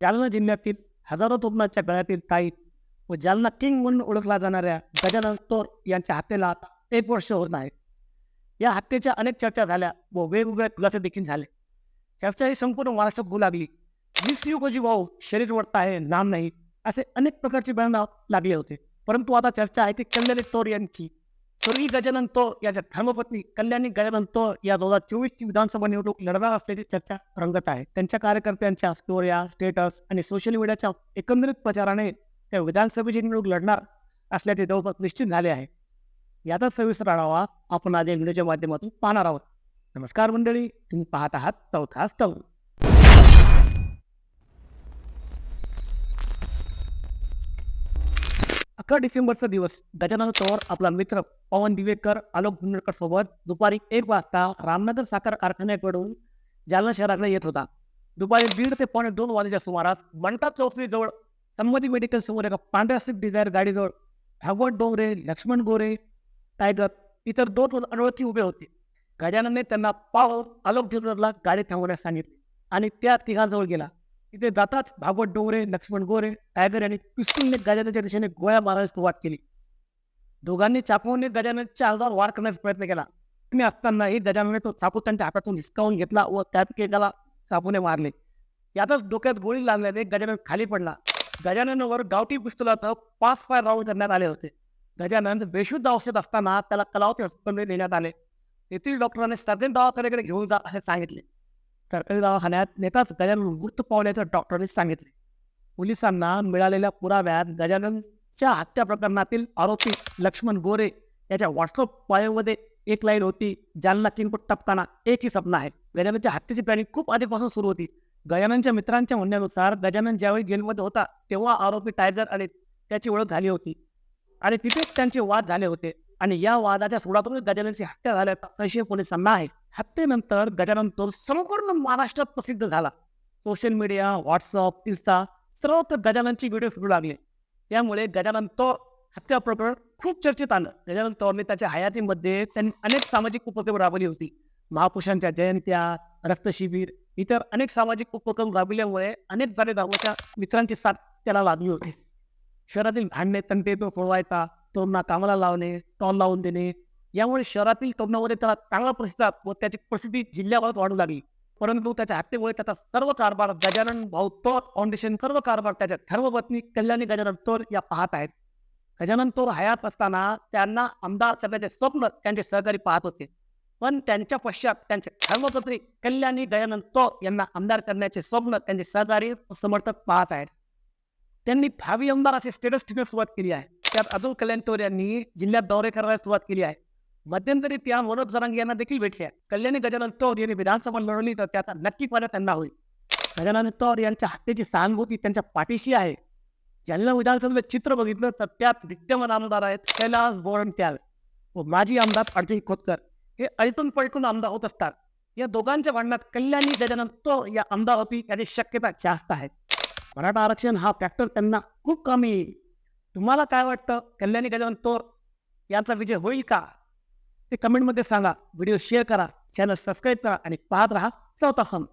जालना जिल्ह्यातील हजारो तरुणांच्या गळ्यातील ताई व जालना किंग म्हणून ओळखला जाणाऱ्या गजानन तोर यांच्या हत्येला आता एक वर्ष होत आहे या हत्येच्या अनेक चर्चा झाल्या व वेगवेगळ्या खुलासे देखील झाले. चर्चा ही संपूर्ण महाराष्ट्रात होऊ लागली. वीस युगोजी भाऊ शरीर वरता आहे नाम नाही असे अनेक प्रकारचे बयान लागले होते. परंतु आता चर्चा आहे ती कल्याणी तोर यांची स्वर्गीय गजानन तोर धर्मपत्नी कल्याणी गजानन या दोन हजार चोवीसची विधानसभा निवडणूक लढणार असल्याची चर्चा रंगत आहे. त्यांच्या कार्यकर्त्यांच्या स्टोऱ्या स्टेटस आणि सोशल मीडियाच्या एकंदरीत प्रचाराने त्या विधानसभेची निवडणूक लढणार असल्याचे जवळपास निश्चित झाले आहे. याचा सविस्तर आढावा आपण आज या व्हिडिओच्या माध्यमातून पाहणार आहोत. नमस्कार मंडळी तुम्ही पाहत आहात चौथा स्तंभ अकरा डिसेंबरचा दिवस. गजानन चौर आपला मित्र पवन दिवेकर आलोक भुंडकर सोबत दुपारी एक वाजता रामनगर साखर कारखान्याकडून जालना शहराकडे येत होता. दुपारी दीड ते पावणे दोन वाजेच्या सुमारास मंटा चौकरी जवळ संमती मेडिकल समोर एका पांढऱ्या स्विफ्ट डिझायर गाडीजवळ भागवत डोंगरे लक्ष्मण गोरे टायगर इतर दोन अनोळखी उभे होते. गजाननने त्यांना पाहून आलोक ज्वेलरला गाडी थांबवण्यास सांगितले आणि त्या तिघांजवळ गेला. तिथे जाताच भागवत डोंगरे लक्ष्मण गोरे टायगर यांनी पिस्तूलने गजाननच्या दिशेने गोळ्या मारण्यास सुरुवात केली. दोघांनी चाकूने गजाननच्या अंगावर वार करण्याचा प्रयत्न केला. मी असतानाही गजानने तो चाकू त्यांच्या हातातून हिसकावून घेतला व त्यात एकाला चाकूने मारले. यातच डोक्यात गोळी लागल्याने गजानन खाली पडला. गजाननवर गावठी पिस्तुलासह पाच फाय राऊंड करण्यात आले होते. गजानन बेशुद्ध औषध असताना त्याला कलावती हॉस्पिटलमध्ये नेण्यात आले. तेथील डॉक्टरांनी सर्जन दवाखान्याकडे घेऊन जा असे सांगितले. सरकारी दवाखान्यात नेताच गजानन मृत पावल्याचं डॉक्टरांनी सांगितले. पोलिसांना मिळालेल्या पुराव्यात गजाननच्या हत्या प्रकरणातील आरोपी लक्ष्मण गोरे याच्या व्हॉट्सअप बायोमध्ये एक लाईन होती जालना किंगकोट टपताना एक ही सपना आहे गजाननच्या हत्येची प्लॅनिंग खूप आधीपासून सुरू होती. गजाननच्या मित्रांच्या म्हणण्यानुसार गजानन ज्यावेळी जेलमध्ये होता तेव्हा आरोपी टायगर आणि त्याची ओळख झाली होती. आणि तिथेच त्यांचे वाद झाले होते. आणि या वादाच्या सोडातून गजाननची हत्या झाल्याचा संशय पोलिसांना आहे. हत्येनंतर गजानन तो संपूर्ण महाराष्ट्रात प्रसिद्ध झाला. सोशल मीडिया व्हॉट्सअप इन्स्टा सर्वत्र गजाननची व्हिडिओ फिरू लागले. त्यामुळे गजानन तो हत्या प्रकरण खूप चर्चेत आलं गजानन तोरने त्याच्या हयातीमध्ये त्यांनी अनेक सामाजिक उपक्रम राबवली होती. महापुरुषांच्या जयंत्या रक्तशिबिर इतर अनेक सामाजिक उपक्रम राबविल्यामुळे अनेक झाले धावच्या मित्रांची साथ त्याला लाभली होती. शहरातील भांडणे तंटे तो सोडवायचा तरुणांना कामाला लावणे स्टॉल लावून देणे यामुळे शहरातील तरुणामध्ये त्याला चांगला प्रतिसाद व त्याची प्रसिद्धी जिल्ह्याभरात वाढू लागली. परंतु त्याच्या हत्येमुळे त्याचा सर्व कारभार गजानन भाऊ तोर फाउंडेशन सर्व कारभार त्याच्या धर्मपत्नी कल्याणी गजानन तोर या पाहत आहेत. गजानन तोर हयात असताना त्यांना आमदार सभेचे स्वप्न त्यांचे सहकारी पाहत होते. पण त्यांच्या पश्चात त्यांचे धर्मपत्री कल्याणी गजानन तोर यांना आमदार करण्याचे स्वप्न त्यांचे सहकारी समर्थक पाहत आहेत. त्यांनी भावी आमदार असे स्टेटस ठेवण्यास सुरुवात केली आहे. त्यात अब्दुल कल्याण तोर यांनी जिल्ह्यात दौरे करायला सुरुवात केली आहे. मध्यंतरी त्या मनोज जरांगे यांना देखील भेटल्या कल्याणी गजानन तौर यांनी विधानसभा लढवली तर त्याचा नक्की फायदा त्यांना होईल. गजानन तौर यांच्या हत्येची सहानुभूती त्यांच्या पाठीशी आहे. ज्यांना विधानसभेचं चित्र बघितलं तर त्यात विद्यमान आमदार आहेत कैलास बोरण त्याग व माजी आमदार अजय खोतकर. हे ऐकून पलटून आमदार होत असतात. या दोघांच्या भांडणात कल्याणी गजानन तौर या आमदार होती याची शक्यता जास्त आहे. मराठा आरक्षण हा फॅक्टर त्यांना खूप कमी येईल तुम्हाला काय वाटतं? कल्याणी गजानन तोर यांचा विजय होईल का? ते कमेंटमध्ये सांगा. व्हिडिओ शेअर करा. चॅनल सबस्क्राईब करा आणि पाहत राहा चौथा फन